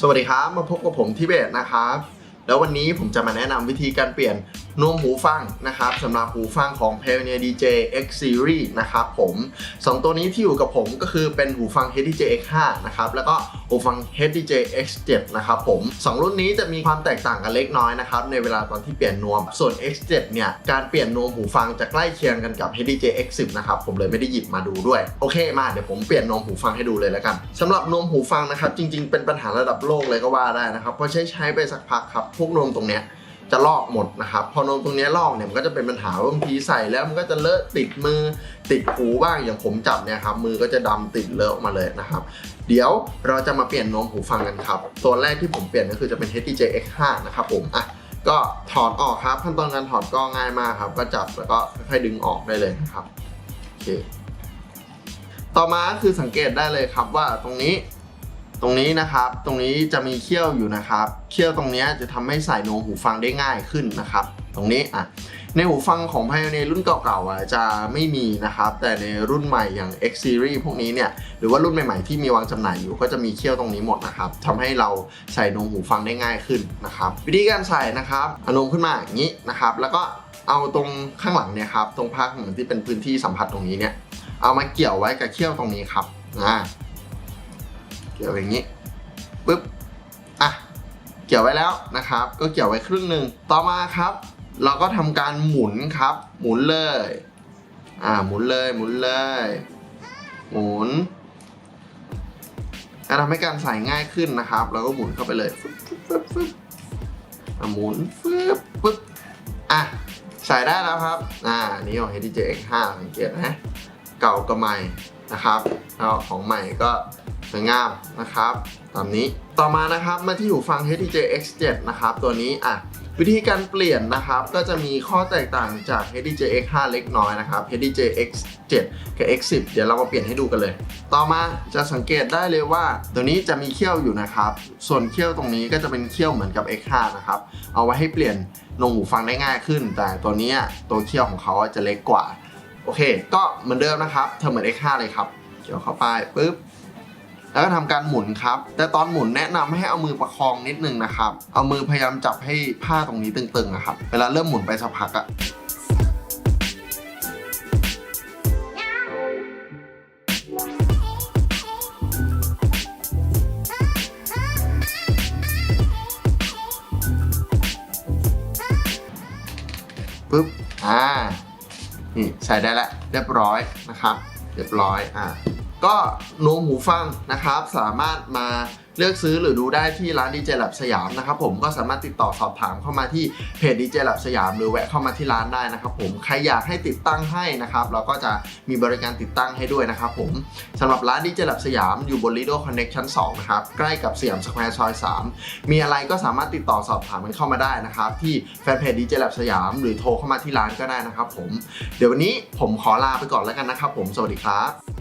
สวัสดีครับ มาพบกับผมทิเบตนะครับ แล้ววันนี้ผมจะมาแนะนำวิธีการเปลี่ยน นวมหูฟังนะครับสำหรับหูฟังของ Pioneer DJ X Series นะครับผมสองตัวนี้ที่อยู่กับผมก็คือเป็นหูฟัง HDJ X5 นะครับแล้วก็หูฟัง HDJ X7 นะครับผมสองรุ่นนี้จะมีความแตกต่างกันเล็กน้อยนะครับในเวลาตอนที่เปลี่ยนนวม ส่วน X7 เนี่ยการเปลี่ยนนวมหูฟังจะใกล้เคียงกันกับ HDJ X10 นะครับผมเลยไม่ได้หยิบมาดูด้วย โอเคมาเดี๋ยวผมเปลี่ยนนวมหูฟังให้ดูเลยแล้วกันสำหรับนวมหูฟังนะครับจริง ๆ เป็นปัญหาระดับโลกเลยก็ว่าได้นะครับเพราะใช้ใช้ไปสักพักครับพวกนวมตรงเนี้ย จะลอกหมดนะครับ พอนมตรงนี้ลอกเนี่ยมันก็จะเป็นปัญหาบางทีใส่แล้วมันก็จะเลอะติดมือติดหูบ้างอย่างผมจับเนี่ยครับมือก็จะดำติดเลอะออกมาเลยนะครับ เดี๋ยวเราจะมาเปลี่ยนนมหูฟังกันครับ ตัวแรกที่ผมเปลี่ยนก็คือจะเป็น HTJ X5 นะครับผมอะก็ถอดออกครับขั้นตอนการถอดก็ง่ายมากครับ ก็จับแล้วก็ค่อยๆดึงออกได้เลยนะครับโอเคต่อมาก็คือสังเกตได้เลยครับว่าตรงนี้ ตรงนี้นะครับ ตรงนี้จะมีเขี้ยวอยู่นะครับ เขี้ยวตรงนี้จะทำให้ใส่นวมหูฟังได้ง่ายขึ้นนะครับ ตรงนี้อะ ในหูฟังของ Pioneer รุ่นเก่าๆอะจะไม่มีนะครับ แต่ในรุ่นใหม่อย่าง X Series พวกนี้เนี่ย หรือว่ารุ่นใหม่ๆที่มีวางจำหน่ายอยู่ก็จะมีเขี้ยวตรงนี้หมดนะครับทำให้เราใส่นวมหูฟังได้ง่ายขึ้นนะครับ วิธีการใส่นะครับอานมขึ้นมาอย่างนี้นะครับ แล้วก็เอาตรงข้างหลังเนี่ยครับ ตรงภาคเหมือนที่เป็นพื้นที่สัมผัสตรงนี้เนี่ย เอามาเกี่ยวไว้กับเขี้ยวตรงนี้ครับ อ่า เกี่ยวอย่างนี้ปึ๊บอะเกี่ยวไว้แล้วนะครับ ก็เกี่ยวไว้ครึ่งหนึ่งต่อมาครับ เราก็ทำการหมุนครับ หมุนเลยอ่าหมุนเลยหมุนเลย หมุนจะทำให้การใส่ง่ายขึ้นนะครับ เราก็หมุนเข้าไปเลยฟึบฟึบฟึบฟึบหมุนฟึบปึ๊บอะใส่ได้แล้วครับอ่านี่ของ HDJ X5 สังเกตนะเก่ากับใหม่นะครับแล้วของใหม่ก็ สวยงามนะครับ ตามนี้ต่อมานะครับมาที่หูฟัง HDJ X7 นะครับ ตัวนี้อะวิธีการเปลี่ยนนะครับ ก็จะมีข้อแตกต่างจาก HDJ X5 เล็กน้อยนะครับ HDJ X7 กับ X10 เดี๋ยวเรามาเปลี่ยนให้ดูกันเลย ต่อมาจะสังเกตได้เลยว่า ตัวนี้จะมีเขี้ยวอยู่นะครับ ส่วนเขี้ยวตรงนี้ก็จะเป็นเขี้ยวเหมือนกับ X5 นะครับ เอาไว้ให้เปลี่ยนนงหูฟังได้ง่ายขึ้น แต่ตัวนี้ตัวเขี้ยวของเขาจะเล็กกว่า โอเค ก็เหมือนเดิมนะครับเธอเหมือน X5 เลยครับ เกี่ยวเข้าไปปุ๊บ แล้วก็ทำการหมุนครับ แต่ตอนหมุนแนะนำให้เอามือประคองนิดนึงนะครับ เอามือพยายามจับให้ผ้าตรงนี้ตึงๆนะครับ เวลาเริ่มหมุนไปสักพักอะปุ๊บ อ่า นี่ใส่ได้แล้วเรียบร้อยนะครับ เรียบร้อย อ่า ก็นวมหูฟังนะครับ สามารถมาเลือกซื้อหรือดูได้ที่ร้านดีเจลับสยามนะครับผมก็สามารถติดต่อสอบถามเข้ามาที่เพจดีเจลับสยามหรือแวะเข้ามาที่ร้านได้นะครับผมใครอยากให้ติดตั้งให้นะครับเราก็จะมีบริการติดตั้งให้ด้วยนะครับผมสำหรับร้านดีเจลับสยามอยู่บน Lido Connect ชั้น2นะครับใกล้กับสยามสแควร์ซอย 3 มีอะไรก็สามารถติดต่อสอบถามกันเข้ามาได้นะครับที่แฟนเพจดีเจลับสยามหรือโทรเข้ามาที่ร้านก็ได้นะครับผมเดี๋ยววันนี้ผมขอลาไปก่อนแล้วกันนะครับผมสวัสดีครับ